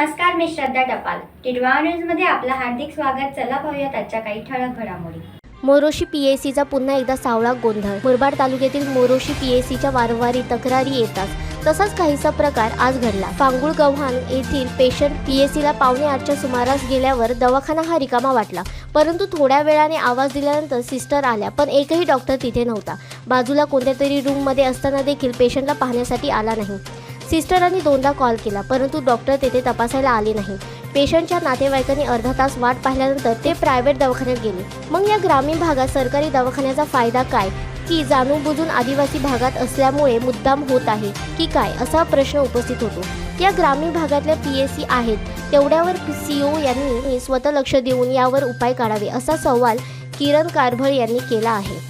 मी श्रद्धा टपाल. टिडवा न्यूजमध्ये आपलं हार्दिक स्वागत. चला पाहूयात आजच्या काही ठळक घडामोडी. मोरोशी पीएसीचा पुन्हा एकदा सावळा गोंधळ. मुरबाड तालुक्यातील मोरोशी पीएसीच्या वारंवारी तक्रारी येतात तसाच काहीसा प्रकार आज घडला. फांगुळ गव्हाण येथील पेशंट पीएसीला पावणे आठच्या सुमारास गेल्यावर दवाखाना हा रिकामा वाटला. परंतु थोड्या वेळाने आवाज दिल्यानंतर सिस्टर आल्या पण एकही डॉक्टर तिथे नव्हता. बाजूला कोणत्या तरी रूममध्ये असताना देखील पेशंटला पाहण्यासाठी आला नाही. सिस्टरांनी दोनदा कॉल केला परंतु डॉक्टर तेथे तपासायला आले नाही. पेशंटच्या नातेवाईकांनी अर्धा तास वाट पाहिल्यानंतर ते प्रायव्हेट दवाखान्यात गेले. मग या ग्रामीण भागात सरकारी दवाखान्याचा फायदा काय? की जाणून बुजून आदिवासी भागात असल्यामुळे मुद्दाम होत आहे की काय असा प्रश्न उपस्थित होतो. या ग्रामीण भागातल्या पी एस सी आहेत तेवढ्यावर सी ओ यांनी स्वतः लक्ष देऊन यावर उपाय काढावे असा सवाल किरण कारभळ यांनी केला आहे.